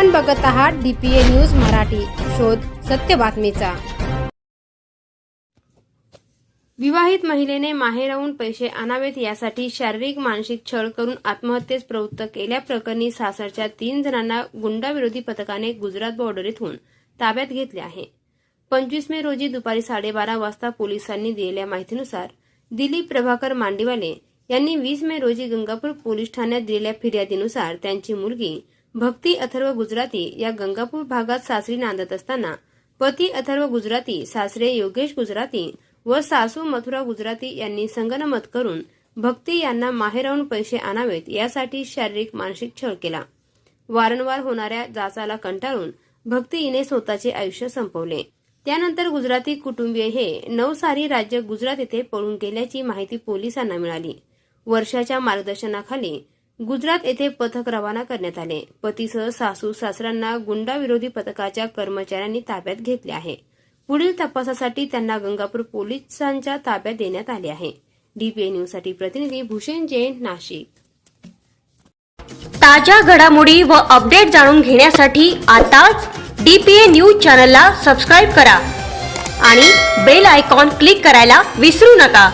आपण बघत आहात डीपीए न्यूज मराठी. शोध सत्य बातमीचा. विवाहित महिलेने माहेराहून पैसे आणावेत यासाठी शारीरिक मानसिक छळ करून आत्महत्येस प्रवृत्त केल्याप्रकरणी सासरच्या तीन जणांना गुंडाविरोधी पथकाने गुजरात बॉर्डर येथून ताब्यात घेतले आहे. पंचवीस मे रोजी दुपारी साडेबारा वाजता पोलिसांनी दिलेल्या माहितीनुसार दिलीप प्रभाकर मांडीवाले यांनी वीस मे रोजी गंगापूर पोलीस ठाण्यात दिलेल्या फिर्यादीनुसार त्यांची मुलगी भक्ती अथर्व गुजराती या गंगापूर भागात सासरी नांदत असताना पती अथर्व गुजराती सासरे योगेश गुजराती व सासू मथुरा गुजराती यांनी संगनमत करून भक्ती यांना माहेरावून पैसे आणावेत यासाठी शारीरिक मानसिक छळ केला. वारंवार होणाऱ्या जाचाला कंटाळून भक्ती हिने स्वतःचे आयुष्य संपवले. त्यानंतर गुजराती कुटुंबीय हे नवसारी राज्य गुजरात येथे पळून गेल्याची माहिती पोलिसांना मिळाली. वर्षाच्या मार्गदर्शनाखाली गुजरात येथे पथक रवाना करण्यात आले. पतीसह सासू सासऱ्यांना गुंडाविरोधी पथकाच्या कर्मचाऱ्यांनी ताब्यात घेतले आहे. पुढील तपासासाठी त्यांना गंगापूर पोलिसांच्या ताब्यात देण्यात आले आहे. डीपीए न्यूजसाठी प्रतिनिधी भूषण जैन नाशिक. ताज्या घडामोडी व अपडेट जाणून घेण्यासाठी आताच डीपीए न्यूज चॅनलला सबस्क्राईब करा आणि बेल आयकॉन क्लिक करायला विसरू नका.